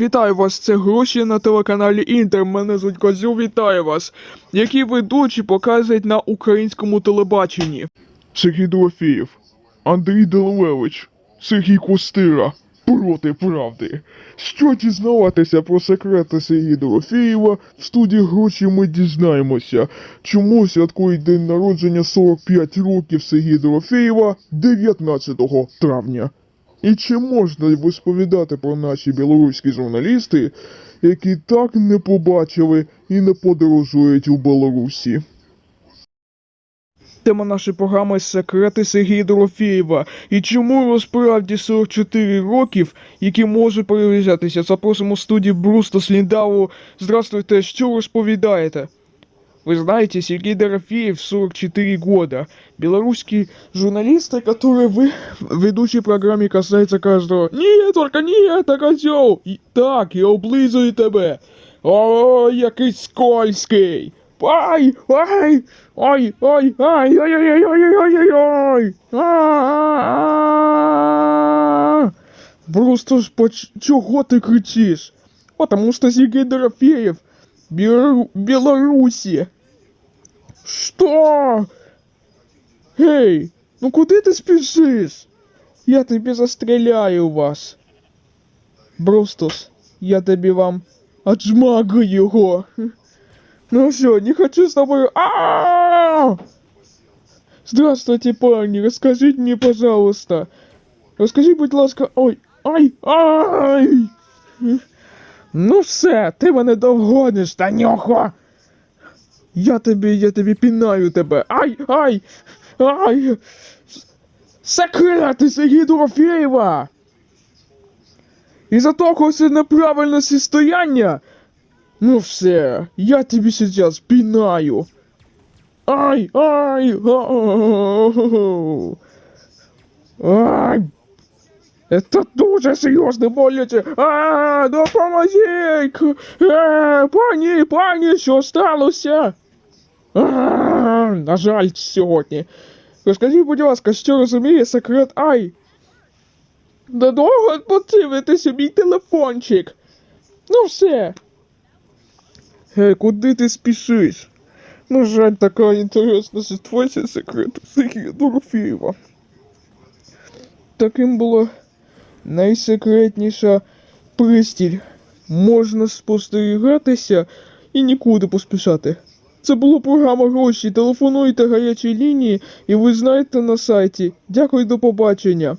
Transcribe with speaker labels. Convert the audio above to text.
Speaker 1: Вітаю вас, це гроші на телеканалі Інтер. Мене звуть Козю, вітаю вас. Які ведучі показують на українському телебаченні. Сергій Дорофєєв, Андрій Деловевич, Сергій Костира. Проти правди. Що дізнаватися про секрети Сергія Дорофєєва, в студії гроші ми дізнаємося, чому святкують день народження 45 років Сергія Дорофєєва 19 травня. І чи можна розповідати про наші білоруські журналісти, які так не побачили і не подорожують у Білорусі? Тема нашої програми секрети Сергія Дорофєєва. І чому йому справді 44 років, які може перевірятися. Запросимо студії Бруста Сліндаву. Здравствуйте, що розповідаєте? Вы знаете, Сергей Дорофеев 44 года. Белорусский журналист, который в ведущей программе касается каждого. Нет, только не это, козел! І так, я облизую тебе. Ой, який скользкий. Ай, ай, ай, ай, ай, ай, ай, ай, ай, ай, ай, ай. Просто ж чого ти кричиш? Потому что Сергей Дорофеев Белору... Беларуси. Что? Эй, ну куди ти спішиш? Я тобі застріляю вас. Брустус, я тобі вам отжмагаю його. Ну все, не хочу с тобой. А! Здравствуйте, парни, расскажите мне, пожалуйста. Расскажи, будь ласка. Ой, ай, ай! Ну все, ти мене довгониш, Танюхо! Я тобі, я тобі пінаю тебе. Ай, ай! Ай! Секрети Сергія Дорофєєва! Із-за того це неправильне состояння. Ну все, я тобі сейчас пінаю. Ай, ай! ау. Ай! Это дуже серйозно боляче. А, допоможіть! Е, пані, пані, що сталося? А, на жаль, сьогодні. Розкажіть, будь ласка, що розуміє секрет Ай? Додовго подивитися мій телефончик. Ну все. Гей, куди ти спішиш? На жаль, така інтересна ситуація секрету Сергія Дорофєєва. Таким було найсекретніша пристіль. Можна спостерігатися і нікуди поспішати. Це була програма гроші. Телефонуйте гарячій лінії і ви знаєте на сайті. Дякую, до побачення.